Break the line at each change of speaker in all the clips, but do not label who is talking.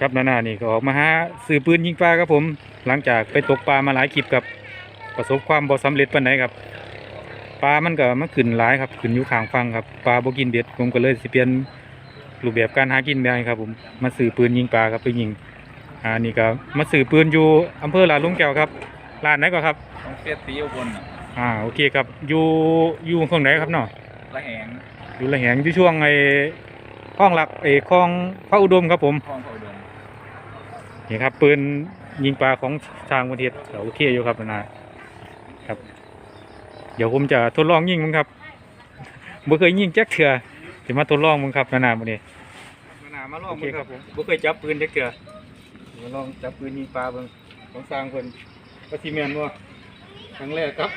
ครับนานานี่ก็ออกมาหาซื้อปืนยิงปลาครับผม หลังจากไปตกปลามาหลายคลิปครับประสบความบ่สำเร็จปานใดครับปลามันก็มันขึ้นหลายครับขึ้นอยู่ข้างฟังครับปลาบ่กินเบ็ดผมก็เลยสิเปลี่ยนรูปแบบการหากินไปครับผมมาซื้อปืนยิงปลาครับไปยิงอ่านี่ก็มาซื้อปืนอยู่อำเภอลาดหลุงแก้วครับร้านไหนก็ครับ
ต้องเฟสตีอุบลน่ะ
อ่าโอเคครับอยู่อยู่ข้างไหนครับเนาะ
ละแหง
อยู่ละแหงอยู่ช่วงไอ้คลองหลักไอ้คลองพระอุดมครับผม
คลองเขาอุดม
นี่ครับปืนยิงปลาของทางประเทศก็โอเคอยู่ครับนาครับ เดี๋ยวผมจะทดลองยิงมั้งครับบ่เคยยิงแจ็คเถื่อจะมาทดลองมั้งครับนานามื้อนี้นานามาลองมั้งครับผมบ่เคยจับปืนแจ็คเถื่อมาลองจับปืนยิงปลาเบิ่งของสร้างเพิ่นก็สิแม่นบ่ครั้งแรกครับ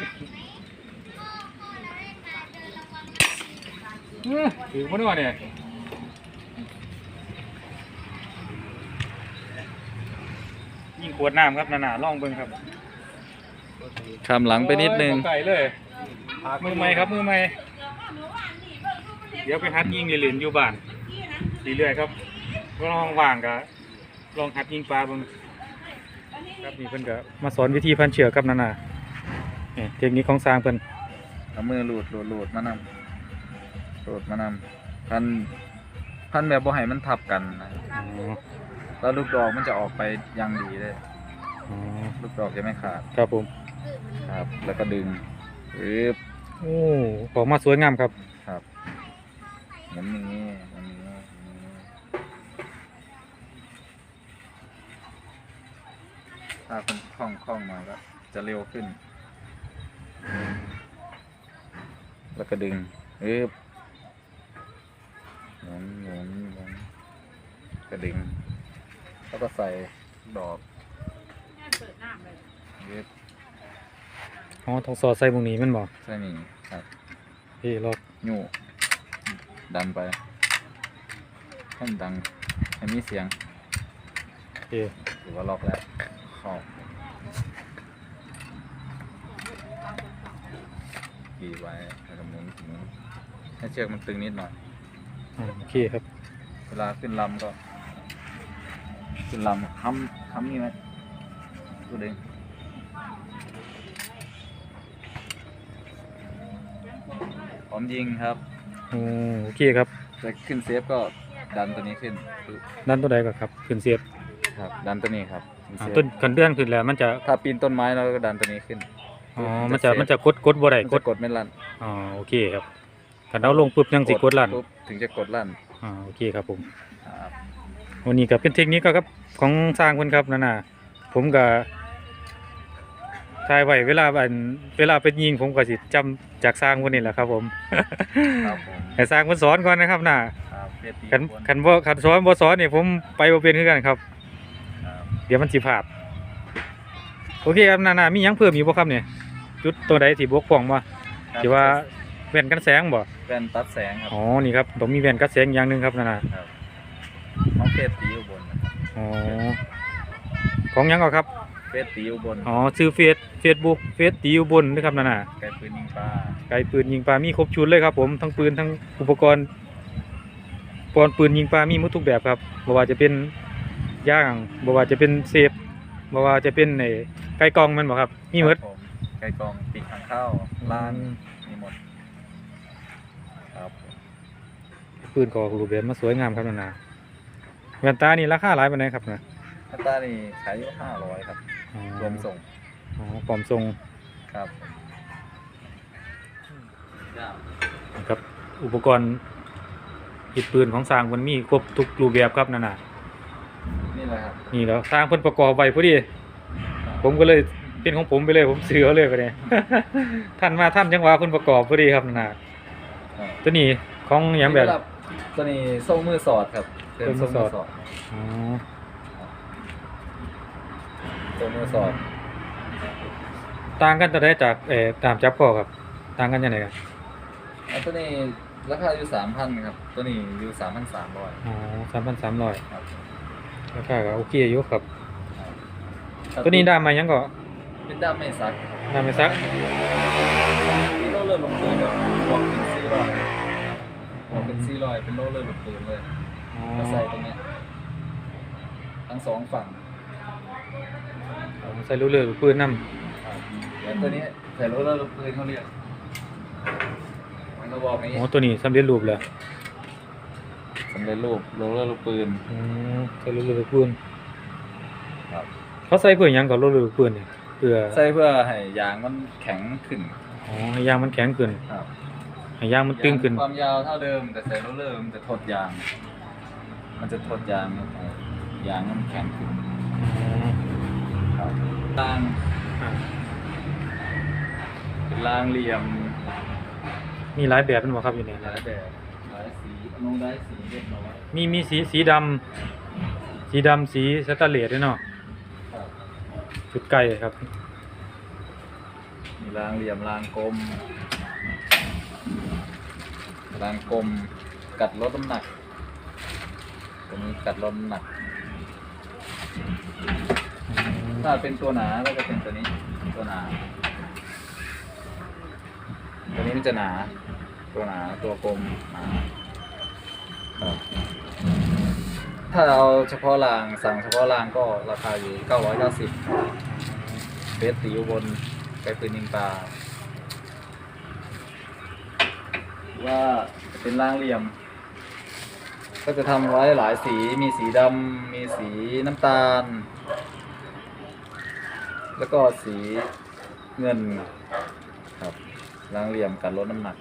เอ้อถือบ่เนาะเนี่ย ยิงขวดน้ำครับนานาล่องเบิ่งครับ
คำหลังไปนิดนึง
โอ้ยบ่ไก่เลย มือใหม่ครับมือใหม่เดี๋ยวไปหัดยิงเหรียญอยู่บ้านเรื่อยๆครับก็ลองว่างก็ลองหัดยิงปลาเบิ่งครับนี่เพิ่นก็มาสอนวิธีพันเชือกครับนานานี่เทคนิคของสร้างเพิ่น
เอามือหลุดหลุดหลุดมานำหลุดมานำพันพันแบบบ่ให้มันทับกันนะ
อ๋อ
แล้วลูกดอกมันจะออกไปอยังดีเลย
อ๋อ
ลูกดอกจะไม่ขาด
ครับผม
ครับ แล้วก็ดึงปึ๊บ
โอ้ออกมาสวยงามครับ
ครับเหมือนนี้เหมือนนี้เหมือนนี้ถ้าคนคล่องคล่องมาก็จะเร็วขึ้น แล้วก็ดึงปึ๊บหมุนหมุนหมุนกระดึงแล้ว ก็ใส่ดอกปึ๊บ
อ๋อต้องสอดใส่บุงนี้แมันบ่
ใส่นี่ครับ
เฮ้ยรอบ
ยู่ดันไปให้มันดังให้มีเสียง
โอเค
หรือว่าล็อกแล้วเข้ากีไว้แล้วก็หมุนหมุนให้เชือกมันตึงนิดหน่อย
อ่าโอเคครับ
เวลาขึ้นลำก็ ขึ้นลำค้ำค้ำนี่ไหมตัวดึงพร้อมยิงครับ
โอ้โอเคครับ
จะขึ้นเซฟก็ดันตัวนี้ขึ้นปึ๊บ
ด้านตัวใดก็ครับขึ้นเสียบ
ครับ ดันตัวนี้ครับขึ้น
อ่า
เซฟ
ต้นคันเดือนขึ้นแล้วมันจะ
ถ้าปีนต้นไม้เราก็ดันตัวนี้ขึ้น
อ๋อมันจะมันจะกดกดบ่ได้
มัน
ก
จะ
ด
กดไม่ลั่น
อ๋อโอเคครับคันเอาลงปุ๊บยังสิกดลั่น
ปุ๊บถึงจะกดลั่น
อ่าโอเคครับผม
ครับ
วันนี้ก็เป็นเทคนิคครับของสร้างเพิ่นครับนั่นน่ะผมก็ถ่ายไว้เวลาอันเวลาเป็นยิงผมก็สิจำจากสร้างเพิ่นนี่แหละครับ ผม
ครับผม
ให้สร้างเพิ่นสอนก่อนนะครับน่ะ
ครับเพียรตี
คัน
คน
คันบ่คันสอนบ่สอนนี่ผมไปบ่เป็นคือกันครับ
ครับ
เดี๋ยวมันสิพลาดโอเคครับนานามีหยังเพิ่มอีกบ่ครับเนี่ยจุดตัวใดที่บกพร่องบ่ที่ว่า แว่นกันแสงบ่
แว่นตัดแสงครับ
อ๋อ นี่ครับต้องมีแว่นกันแสงอย่างหนึงครับนานา
ครับของเฟสตีอุบลนะครับ
อ๋อ ของหยังก็ครับ
เฟสตีอุบล
อ๋อชื่อเฟซเฟซบุ๊กเฟซตีอยู่บนนะครับนานา
ไกลปืนยิงปลา
ไกลปืนยิงปลา มีครบชุดเลยครับผม ทั้งปืนทั้งอุปกรณ์อุปกรณ์ปืนยิงปลา มีหมดทุกแบบครับบ่ว่าจะเป็นย่างบ่ว่าจะเป็นเซฟบ่ว่าจะเป็นไอ้ไก่กองแมันบ่ครับ มีหมด
ครับผไกลกองปีกทางเข้าล้านมีหมดครับ
ปืนก็ออกรูปแบบมาสวยงามครับนานาแว่นตานี่ราคาหลายปานใดครับนะ
ฮัตตานี่ขายอยู่ห้าร้อยครับ
อ๋อ
รวมส่ง
อ๋อพร้อมทรง
ครับ
นะครับ อุปกรณ์อิดปืนของสร้างมันมีครบทุกรูปแบบครับนานา
นี่แหละครับ
นี่แล้วสร้างเพิ่นประกอบไว้พอดี ผมก็เลยเป็นของผมไปเลยผมซื้อเอาเลยไปเลย ท่านมาท่านจังหวะเพิ่นประกอบพอดีครับนานา
ครับ
ตัวนี้ของหยังแบบ
ตัวนี้โซ่มือสอดครับเป็น
โซ่
โซ่
มื
มื
อ
อ
ส
ส
อ
อ
ด
ด
อ๋อ
โซ่มือสอด
ต่างกันตัวใดจากเอ่อตามจับข้อครับ ต่างกันยังไงครับ
อันตัวนี้ราคาอยู่สามพันครับ ตัวนี้อยู่สามพันสามร้อย
อ๋อสามพันสามร้อย
ครับ
ราคาก็โอเคอยู่ครับ
ครับ
ตัวนี้ได้มายังก็
เป็นด้ามไม่ซัก
ได้มาสัก
มีโล่เลือดลงปืนแบบบว เป็นซี่ร้อยเป็นโล่เลือดลงปืนเลย
อ๋อ
ก็ใส่ตรงเนี้ยทั้งสองฝั่ง
เอาใส่รูเรือลูกปืนนำ
แล้วตัวนี้ใส่รถแล้วลูกปืนเขาเรียกมันก็บอกนี้
อ๋อตัวนี้สำเร็จรูปแล้ว
สำเร็จรูปรถแล้วลูกปืน
อืมใส่รูเรือลูกปืน
ครับ
เขาใส่เพื่อหยังกับรูเรือลูกปืนนี่เพื่อ
ใส่เพื่อให้ยางมันแข็งขึ้น
อ๋อให้ยางมันแข็งขึ้น
ครับ
ให้ยางมันตึงขึ้น
ยางความยาวเท่าเดิม แต่ใส่รถเริ่มนจะทดยาง มันจะทดยางครับยางมันแข็งขึ้น
อ๋อ
ครับราง
อะ
เป็นรางเหลี่ยม
มีหลายแบบเป็นบ่ครับอยู่นี่
หลายแบบหลายสีอนุได้สีเรียบร้อย
มีมีสีสีดำสีดำสีสแตนเลสด้วยเนาะ
ครับ
ชุดไก่ครับ
มีรางเหลี่ยมรางกลม รางกลมกัดลดน้ำหนักตัวนี้กัดลดน้ำหนัก ถ้าเป็นตัวหนาก็จะเป็นตัวนี้ ตัวหนา ตัวนี้มันจะหนา ตัวหนาตัวกลมหนาถ้าเอาเฉพาะรางสั่งเฉพาะรางก็ราคาอยู่ 990เฟสตีอยู่บนไกลปืนยิงปลาหรือ ว่าเป็นรางเหลี่ยม ก็จะทำไว้หลายสีมีสีดำมีสีน้ำตาล แล้วก็สีเงินครับรางเหลี่ยมการลดน้ำหนัก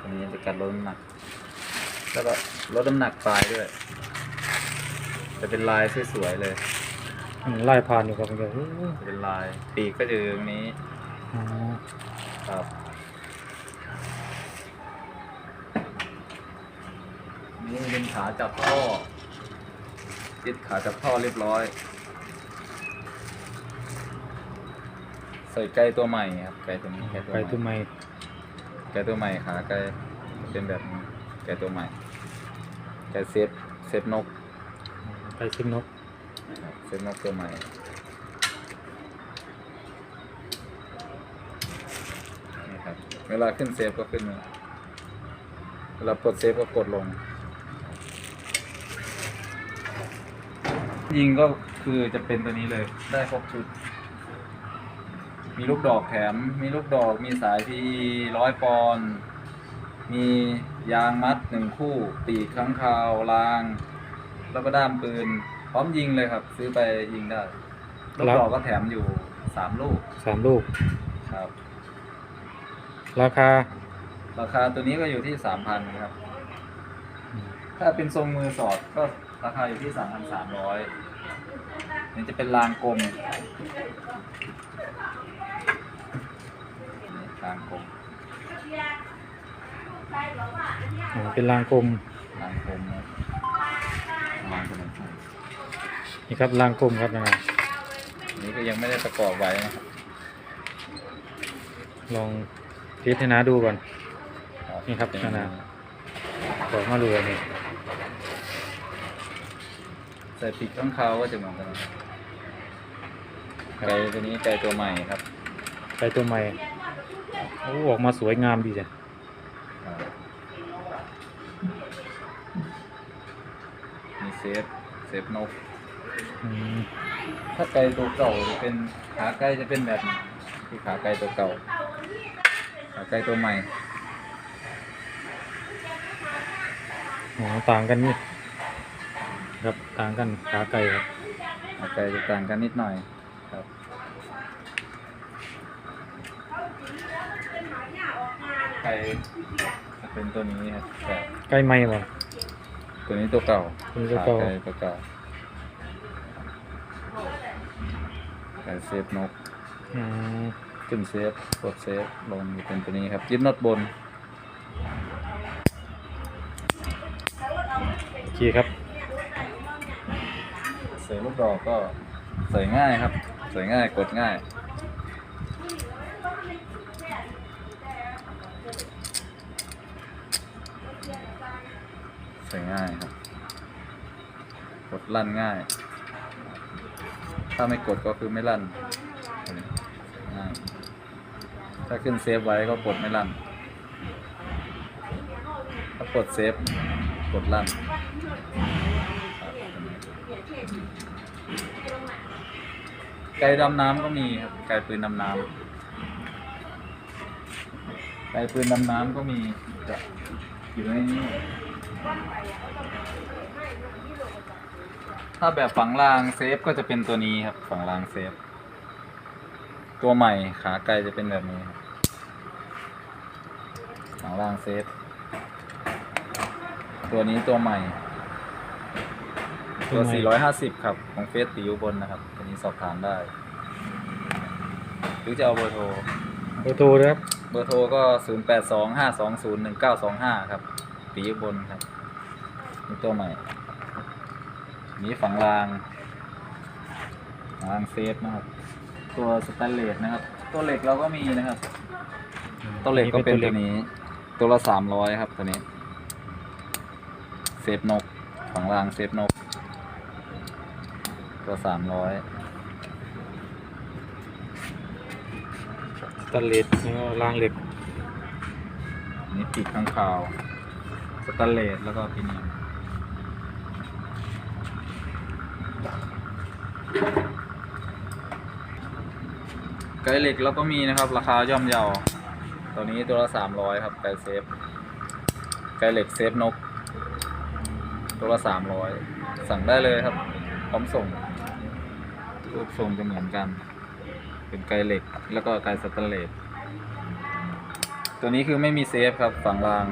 อันนี้จะการลดน้ำหนัก แล้วก็ลดน้ำหนักปลายด้วย จะเป็นลายสวยๆเลย
อืมไล่ผ่านอยู่ครับเดี๋ยวโอ้โห
จะเป็นลายปีกก็จะอยู่ตรงนี้
อ๋อ
ครับ นี่เป็นขาจับท่อยึดขาจับท่อเรียบร้อย ใส่ไก่ตัวใหม่ครับไก่ตัวนี้ไก่ตัว
ไก่
ใหม่
ตัวใหม่
ไก่ตัวใหม่ขาไก่เป็นแบบนี้ไก่ตัวใหม่ไก่เซฟเซฟนก
ไก่ซิมนก
ครับเซฟนกตัวใหม่ นี่ครับ เวลาขึ้นเซฟก็ขึ้นมาเวลาปลดเซฟก็กดลง ยิงก็คือจะเป็นตัวนี้เลย ได้ครบชุด มีลูกดอกแถม มีลูกดอก มีสายพีร้อยปอนด์มียางมัดหนึ่งคู่ ปีกข้างคาวราง แล้วก็ด้ามปืน พร้อมยิงเลยครับ ซื้อไปยิงได้ ลูกดอกก็แถมอยู่สามลูก
สามลูก
ครับ
ราคา
ราคาตัวนี้ก็อยู่ที่สามพันครับ ถ้าเป็นทรงมือสอดก็ ราคาอยู่ที่สามพันสามร้อยนี่จะเป็นรางกลมนี่รางกลม
อ๋อเป็นรางกลม
รางกลมนะรางกลม
นี่ครับรางกลมครับนะ
อันนี้ก็ยังไม่ได้ประกอบไว้นะครับ
ลองเทสให้น้าดูก่อน นี่ครับขนาดบอกมาดูอันนี่
ใส่ปีกข้างเขาวก็จะเหมือนกันนะไก่ตัวนี้ไก่ตัวใหม่ครับ
ไก่ตัวใหม่โอ้ออกมาสวยงามดีจ้ะ
มีเซฟเซฟนก
อืม
ถ้าไก่ตัวเก่าจะเป็นขาไก่จะเป็นแบบนี้คือขาไก่ตัวเก่า ขาไก่ตัวใหม่
อ๋อต่างกันนี่ ครับต่างกันขาไก่ครับ
ขาไก่จะต่างกันนิดหน่อยครับไก่จะเป็นตัวนี้ครับแต่
ไก่ใหม่บ่
ตัวนี้ตัวเก่า
ตัวนี้ตัวเก่า
ขไก่ตัวเก่าไก่เซฟนก
อืม
ขึ้นเซฟกดเซฟลงเป็นตัวนี้ครับยึดน็อตบน
โอเคครับ
ใส่ลูกดอกก็ใส่ง่ายครับใส่ง่ายกดง่ายใส่ง่ายครับ กดลั่นง่าย ถ้าไม่กดก็คือไม่ลั่นง่ายถ้าขึ้นเซฟไว้ก็กดไม่ลั่น ถ้ากดเซฟ กดลั่นครับ ไก่ดำน้ำก็มีครับ ไก่ปืนดำน้ำไก่ปืนดำน้ำก็มีจะอยู่ในนี้ ถ้าแบบฝังรางเซฟก็จะเป็นตัวนี้ครับ ฝังรางเซฟ ตัวใหม่ขาไกลจะเป็นแบบนี้ครับฝังรางเซฟ ตัวนี้ตัวใหม่ ตัว 450 ครับ ของเฟสตีอยู่บนนะครับตัวนี้สอบถามได้ หรือจะเอาเบอร์โทร
เบอร์โทรนะครับ
เบอร์โทรก็ 0 8 2 5 2 0 1 9 2 5 ครับ ตีอยู่บนครับนี่ตัวใหม่ นี้ฝังรางฝังรางเซฟนะครับ ตัวสแตนเลสนะครับ ตัวเหล็กเราก็มีนะครับ ตัวเหล็กก็เป็นตัวนี้ ตัวละสามร้อยครับตัวนี้ เซฟนกฝังรางเซฟนก ตัวสามร้อย
สแตนเลสแล้วก็รางเหล็ก
นี่ปีกข้างคาวสแตนเลสแล้วก็พิเนียมไกด์เหล็กเราก็มีนะครับ ราคาย่อมเยาตัวนี้ตัวละสามร้อยครับไกด์เซฟไกด์เหล็กเซฟนกตัวละสามร้อยสั่งได้เลยครับ พร้อมส่ง รูปทรงจะเหมือนกัน เป็นไกด์เหล็กแล้วก็ไกด์สแตนเลสตัวนี้คือไม่มีเซฟครับฝั่งราง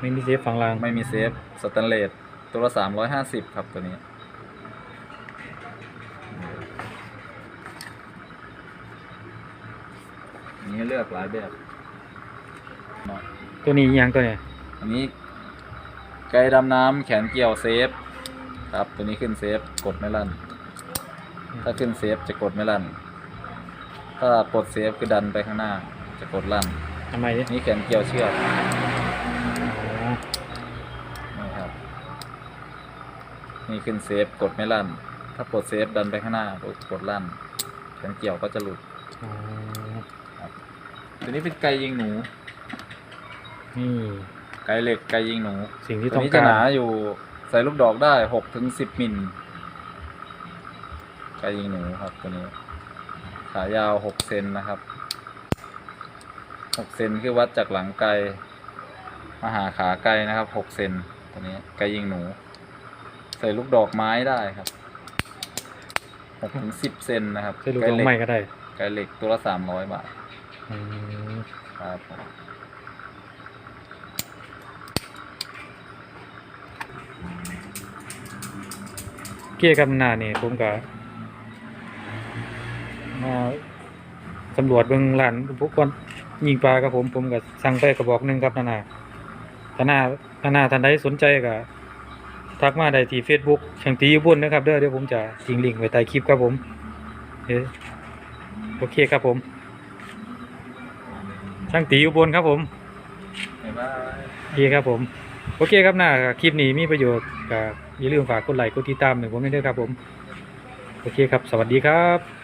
ไม่มีเซฟฝั่งราง
ไม่มีเซฟสแตนเลสตัวละสามร้อยห้าสิบครับตัวนี้อันนี้เลือกหลายแบบเนาะ
ตัวนี้อีหยังตัวเนี้ย
อันนี้ไกด์ดำน้ำแขนเกี่ยวเซฟ ครับ ตัวนี้ขึ้นเซฟ กดไม่ลั่น ถ้าขึ้นเซฟจะกดไม่ลั่น ถ้ากดเซฟคือดันไปข้างหน้า จะกดลั่น
ทำไมเนี่ย
นี่แขนเกี่ยวเชือก
อ๋อ
นี่ครับ นี่ขึ้นเซฟกดไม่ลั่น ถ้ากดเซฟดันไปข้างหน้ากดกดลั่นแขนเกี่ยวก็จะหลุด
อ๋อ
ตัวนี้เป็นไกยิงหนู
นี่
ไกเหล็กไกยิงหนู
สิ่งที่
ตั
ต้
ว
อง
นี้
กา
จะ
ร
หนาอยู่ใส่ลูกดอกได้หกถึงสิบมิล ไกยิงหนูครับตัวนี้ ขายาวหกเซนนะครับหกเซนคือวัดจากหลังไกมาหาขาไกนะครับหกเซนตัวนี้ไกยิงหนู ใส่ลูกดอกไม้ได้ครับหกถึงสิบเซนนะครับ
ใช้ลูก
ไก
ดอก
เหล็
ไม้
ก
ก็ได้
ไกเหล็กตัวละสามร้อยบาท
อืม
ครับผม
เกี่ยกับหน้านี่ผมก็มา สำรวจเบื้องหลังอุกรณ์ยิงปลาครับผมผมก็สั่งไปกระบอกหนึ่งครับนานาถ้านาถ้านาท่านใดสนใจก็ทักมาได้ที่ Facebook ช่างตีอยู่นนะครับเด้อเดี๋ยวผมจะทิ้งลิงก์ไว้ใต้คลิปครับผมโอเคครับผม ช่างตีอยู่บนครับผมโอเคครับผม โอเคครับหน้าคลิปนี้มีประโยชน์ก็อย่าลืมฝากกดไลค์กดติดตามหนึ่งผมด้วยครับผม โอเคครับ สวัสดีครับ